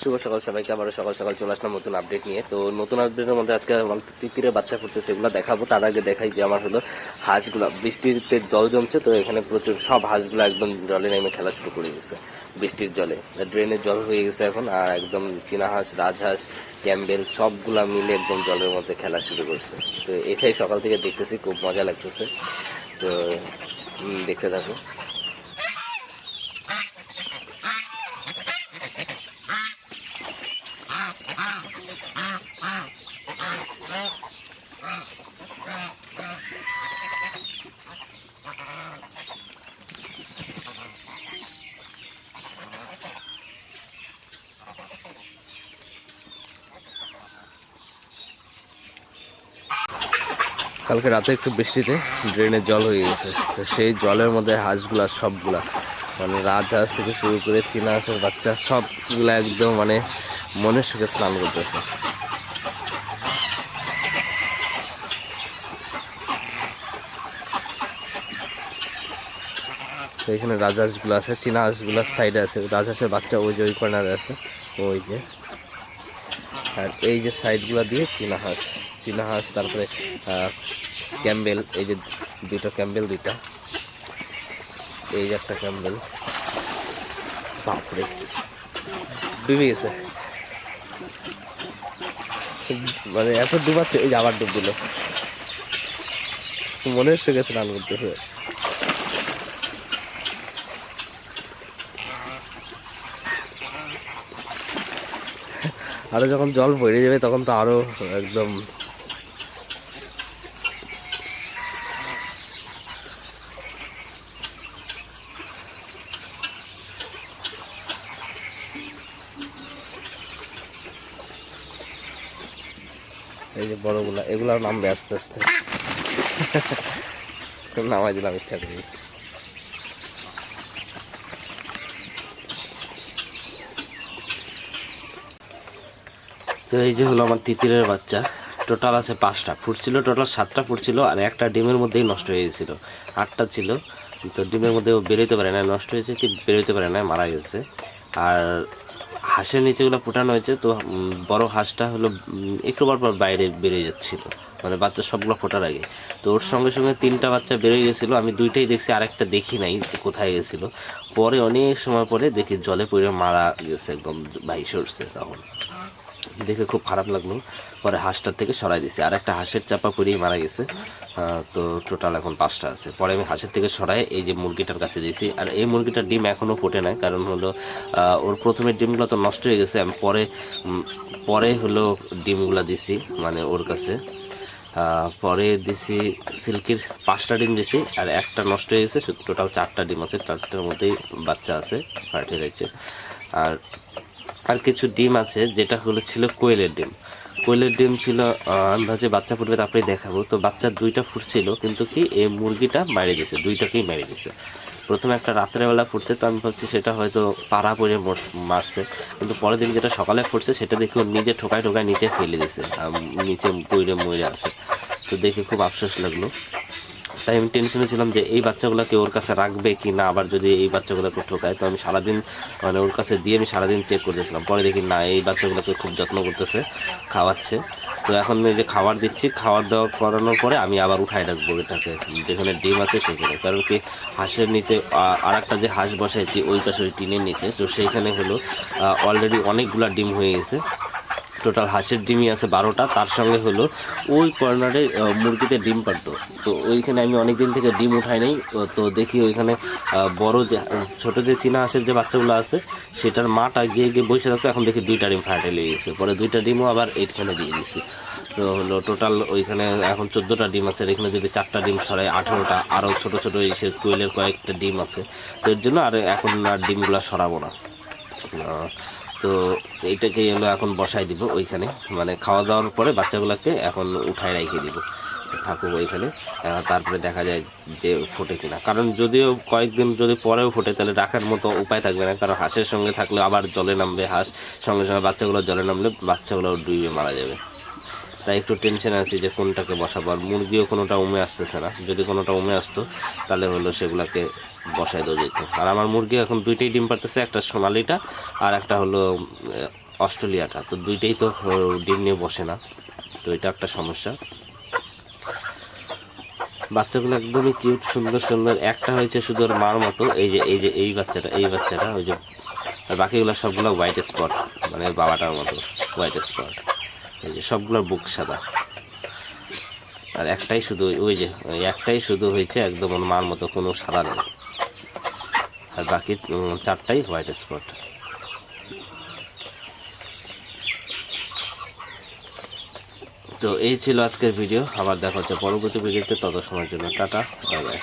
শুভ সকাল সবাইকে, আবারও সকাল সকাল চলে আসলাম নতুন আপডেট নিয়ে। তো নতুন আপডেটের মধ্যে আজকে আমার তিতিরে বাচ্চা ফুটছে সেগুলো দেখাবো। তার আগে দেখাই যে আমার হলো হাঁসগুলো, বৃষ্টিতে জল জমছে, তো এখানে প্রচুর সব হাঁসগুলো একদম জলে নেমে খেলা শুরু করে দিয়েছে, বৃষ্টির জলে। ড্রেনের জল হয়ে গেছে এখন, আর একদম চীনা হাঁস, রাজহাঁস, ক্যাম্বেল সবগুলা মিলে একদম জলের মধ্যে খেলা শুরু করছে। তো এটাই সকাল থেকে দেখতেছি, খুব মজা লাগতেছে। তো দেখতে থাকো। কালকে রাতে একটু বৃষ্টিতে ড্রেনে জল হয়ে গেছে। তো সেই জলের মধ্যে হাঁসগুলা সবগুলা মানে রাজহাঁস থেকে শুরু করে চীনা হাঁসের বাচ্চা সবগুলা একদম মানে মনের সুখে স্নান করতেছে। তো এখানে রাজহাঁসগুলো আছে, চীনা হাঁসগুলোর সাইডে আছে। রাজহাঁসের বাচ্চা ওই যে, ওই কর্নারে আছে, ওই যে। আর এই যে সাইডগুলো দিয়ে চীনা হাঁস। চীনা হাঁস, তারপরে ক্যাম্বেল, এই যে দুটো ক্যাম্বেল, দুইটা। এই যে একটা ক্যাম্বেল। বাপরে। ডুবে গেছে। মানে এত ডুবাচ্ছে এই আবার ডুব দিল। মনে হচ্ছে গেছে রান করতেছে। আরও যখন জল বেড়ে যাবে তখন তো আরও একদম এই যে বড়গুলা এগুলো নামবে আস্তে আস্তে। নামাই দিলাম, ইচ্ছা করি। তো এই যে হলো আমার তিতিরের বাচ্চা। টোটাল আছে পাঁচটা। ফুটছিল টোটাল সাতটা ফুটছিল আর একটা ডিমের মধ্যেই নষ্ট হয়ে গেছিল। আটটা ছিল। তো ডিমের মধ্যে ও বেরোতে পারে না নষ্ট হয়েছে কি বেরোতে পারে না মারা গেছে। আর হাঁসের নিচেগুলো ফুটানো হয়েছে, তো বড় হাঁসটা হলো একটু পর পর বাইরে বেরিয়ে যাচ্ছিল। মানে বাচ্চা সবগুলো ফোটার আগে। তো ওর সঙ্গে সঙ্গে তিনটা বাচ্চা বেরিয়ে গেছিল। আমি দুইটাই দেখছি, আরেকটা দেখি নাই কোথায় গেছিল। পরে অনেক সময় পরে দেখি জলে পড়ে মারা গেছে একদম ভাই সরছে তখন। দেখে খুব খারাপ লাগল। পরে হাঁসটার থেকে সরাই দিছি। আর একটা হাঁসের চাপা পরেই মারা গেছে। তো টোটাল এখন পাঁচটা আছে। পরে আমি হাঁসের থেকে সরাই এই যে মুরগিটার কাছে দিয়েছি। আর এই মুরগিটার ডিম এখনও ফোটে নাই, কারণ হলো ওর প্রথমে ডিমগুলো তো নষ্ট হয়ে গেছে। আমি পরে পরে হলো ডিমগুলো দিছি মানে ওর কাছে। পরে দিছি সিল্কির পাঁচটা ডিম দিছি, আর একটা নষ্ট হয়ে গেছে টোটাল চারটা ডিম আছে চারটার মধ্যেই বাচ্চা আছে ফার্টিলাইজে আর আর কিছু ডিম আছে, যেটা হলো ছিল কোয়েলের ডিম। কোয়েলের ডিম ছিল আন্দাজে বাচ্চা ফুটবে তারপরে দেখাবো। তো বাচ্চা দুইটা ফুটছিল, কিন্তু কি এই মুরগিটা মারে গেছে দুইটাকেই মেরে গেছে প্রথমে একটা রাত্রেবেলা ফুটছে, তো আমি ভাবছি সেটা হয়তো পাড়া পড়ে মর- মারছে। কিন্তু পরের দিন যেটা সকালে ফুটছে, সেটা দেখি ওর নিজে ঠোকায় ঠোকায় নিচে ফেলে দিছে নিচে পইরে মরে আছে। তো দেখে খুব আফসোস লাগল। তাই আমি টেনশনে ছিলাম যে এই বাচ্চাগুলোকে ওর কাছে রাখবে কি না? আবার যদি এই বাচ্চাগুলোকে ঠোকায় তো আমি সারাদিন মানে ওর কাছে দিয়ে আমি সারাদিন চেক করতেছিলাম পরে দেখি না, এই বাচ্চাগুলোকে খুব যত্ন করতেছে, খাওয়াচ্ছে। তো এখন আমি যে খাবার দিচ্ছি, খাবার দাওয়া করানোর পরে আমি আবার উঠাই রাখব এটাকে। যেখানে ডিম আছে সেখানে। কারণ কি হাঁসের নিচে আর একটা যে হাঁস বসাইছি, ওই পাশে ওই টিনের নিচে। তো সেইখানে হলো অলরেডি অনেকগুলা ডিম হয়ে গেছে। টোটাল হাঁসের ডিমই আছে বারোটা, তার সঙ্গে হলো ওই কর্নারে মুরগিতে ডিম পারতো তো ওইখানে আমি অনেক দিন থেকে ডিম উঠাই নাই, তো- দেখি ওইখানে বড় যে ছোট যে চীনা হাঁসের যে বাচ্চাগুলো আছে, সেটার মাটা গিয়ে গিয়ে বসে থাকতো, এখন দেখি দুইটা ডিম ফাটে লেগে গেছে। পরে দুইটা ডিমও আবার এইখানে দিয়ে দিছি। তো হলো টোটাল ওইখানে এখন চোদ্দোটা ডিম আছে এখানে যদি চারটা ডিম সরাই আঠেরোটা আরও ছোটো ছোটো এই সে কোয়েলের কয়েকটা ডিম আছে। তো এর জন্য আর এখন আর ডিমগুলো সরাবো না। তো এইটাকে হলো এখন বসাই দিব ওইখানে। মানে খাওয়া দাওয়ার পরে বাচ্চাগুলোকে এখন উঠায় রেখে দিব। থাকুক ওইখানে তারপরে দেখা যায় যে ফোটে কিনা। কারণ যদিও কয়েকদিন যদি পরেও ফোটে, তাহলে রাখার মতো উপায় থাকবে না। কারণ হাঁসের সঙ্গে থাকলে আবার জলে নামবে হাঁস, সঙ্গে সঙ্গে বাচ্চাগুলো জলে নামলে বাচ্চাগুলো ডুবে মারা যাবে। তাই একটু টেনশন আছি যে কোনটাকে বসাবো। আর মুরগিও কোনোটা উমে আসতেছে না। যদি কোনোটা উমে আসতো, তাহলে হলো সেগুলাকে বসাই দেওয়া যেত। আর আমার মুরগি এখন দুইটাই ডিম পারতেছে একটা সোনালিটা আর একটা হলো অস্ট্রেলিয়াটা। তো দুইটাই তো ডিম নিয়ে বসে না। তো এটা একটা সমস্যা। বাচ্চাগুলো একদমই কিউট, সুন্দর সুন্দর। একটা হয়েছে শুধু ওর মার মতো, এই যে এই যে, এই বাচ্চাটা এই বাচ্চাটা, ওই যে, আর বাকিগুলো সবগুলো হোয়াইট স্পট মানে বাবাটার মতো হোয়াইট স্পট এই যে সবগুলোর বুক সাদা। আর একটাই শুধু, ওই- যে একটাই শুধু হয়েছে একদম মার মতো, কোনো সাদা নেই। আর বাকি চারটাই হোয়াইট স্পট তো এই ছিল আজকের ভিডিও। আবার দেখা হচ্ছে পরবর্তী ভিডিওতে। তত সময়ের জন্য টাটা, বাই বাই।